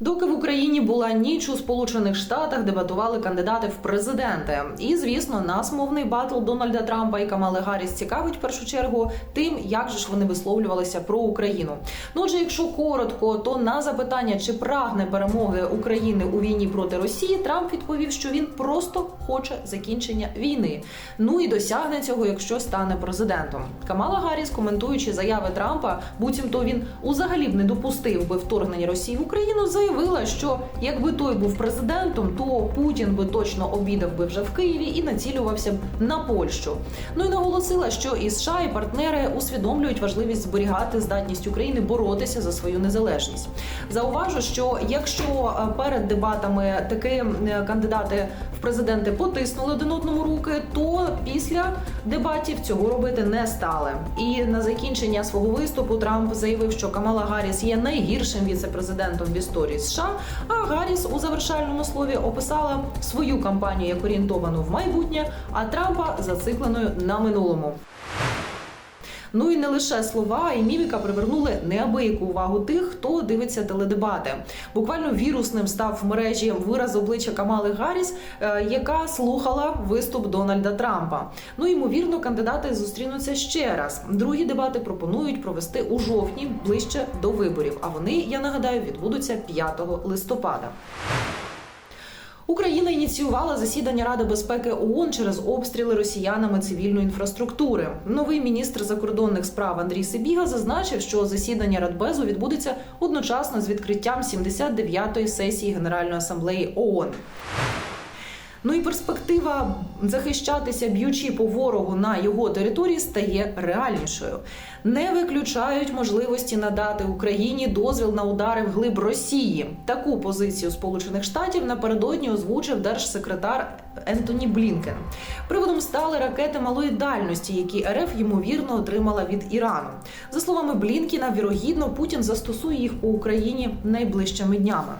Доки в Україні була ніч у Сполучених Штатах, дебатували кандидати в президенти. І звісно, нас мовний батл Дональда Трампа і Камали Гарріс цікавить в першу чергу тим, як же ж вони висловлювалися про Україну. Ну отже, якщо коротко, то на запитання, чи прагне перемоги України у війні проти Росії, Трамп відповів, що він просто хоче закінчення війни. Ну і досягне цього, якщо стане президентом. Камала Гарріс, коментуючи заяви Трампа, буцімто він узагалі б не допустив би вторгнення Росії в Україну, заявила, що якби той був президентом, то Путін би точно обідав би вже в Києві і націлювався б на Польщу. Ну і наголосила, що і США, і партнери усвідомлюють важливість зберігати здатність України боротися за свою незалежність. Зауважу, що якщо е, перед дебатами таки кандидати в президенти потиснули один одному руки, то після дебатів цього робити не стали. І на закінчення свого виступу Трамп заявив, що Камала Гарріс є найгіршим віце-президентом в історії США. А Гарріс у завершальному слові описала свою кампанію як орієнтовану в майбутнє, а Трампа зацикленою на минулому. Ну і не лише слова і міміка привернули неабияку увагу тих, хто дивиться теледебати. Буквально вірусним став в мережі вираз обличчя Камали Гарріс, е, яка слухала виступ Дональда Трампа. Ну ймовірно, кандидати зустрінуться ще раз. Другі дебати пропонують провести у жовтні ближче до виборів. А вони, я нагадаю, відбудуться 5 листопада. Україна ініціювала засідання Ради безпеки ООН через обстріли росіянами цивільної інфраструктури. Новий міністр закордонних справ Андрій Сибіга зазначив, що засідання Радбезу відбудеться одночасно з відкриттям 79-ї сесії Генеральної асамблеї ООН. Ну і перспектива захищатися, б'ючи по ворогу на його території, стає реальнішою. Не виключають можливості надати Україні дозвіл на удари в глиб Росії. Таку позицію Сполучених Штатів напередодні озвучив держсекретар Ентоні Блінкен. Приводом стали ракети малої дальності, які РФ ймовірно отримала від Ірану. За словами Блінкіна, вірогідно Путін застосує їх по Україні найближчими днями.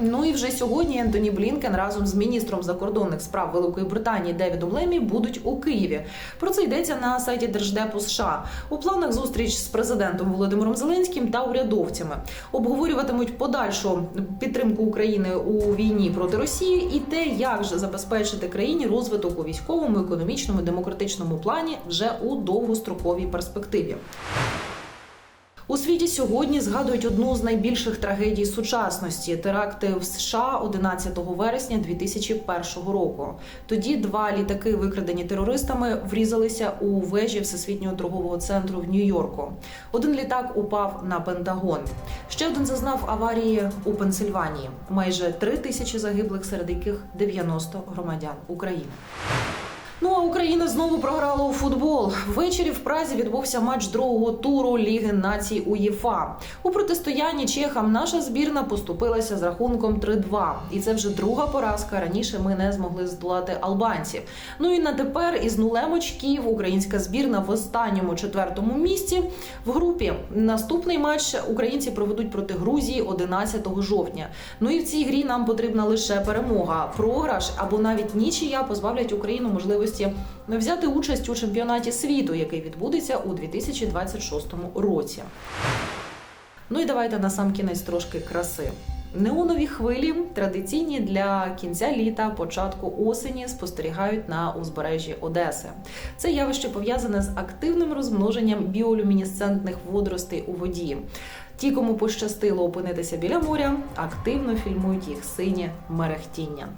Ну і вже сьогодні Ентоні Блінкен разом з міністром закордонних справ Великої Британії Девідом Лемі будуть у Києві. Про це йдеться на сайті Держдепу США. У планах зустріч з президентом Володимиром Зеленським та урядовцями обговорюватимуть подальшу підтримку України у війні проти Росії і те, як же забезпечити країні розвиток у військовому, економічному, демократичному плані вже у довгостроковій перспективі. У світі сьогодні згадують одну з найбільших трагедій сучасності теракти в США 11 вересня 2001 року. Тоді два літаки, викрадені терористами, врізалися у вежі Всесвітнього торгового центру в Нью-Йорку. Один літак упав на Пентагон. Ще один зазнав аварії у Пенсильванії. Майже три тисячі загиблих, серед яких 90 громадян України. Україна знову програла у футбол. Ввечері в Празі відбувся матч другого туру Ліги націй УЄФА. У протистоянні чехам наша збірна поступилася з рахунком 3-2. І це вже друга поразка. Раніше ми не змогли здолати албанців. Ну і на тепер із нулем очків українська збірна в останньому четвертому місці в групі. Наступний матч українці проведуть проти Грузії 11 жовтня. Ну і в цій грі нам потрібна лише перемога. Програш або навіть нічия позбавлять Україну можливості взяти участь у чемпіонаті світу, який відбудеться у 2026 році. Ну і давайте на сам кінець трошки краси. Неонові хвилі традиційні для кінця літа, початку осені спостерігають на узбережжі Одеси. Це явище пов'язане з активним розмноженням біолюмінесцентних водоростей у воді. Ті, кому пощастило опинитися біля моря, активно фільмують їх синє мерехтіння.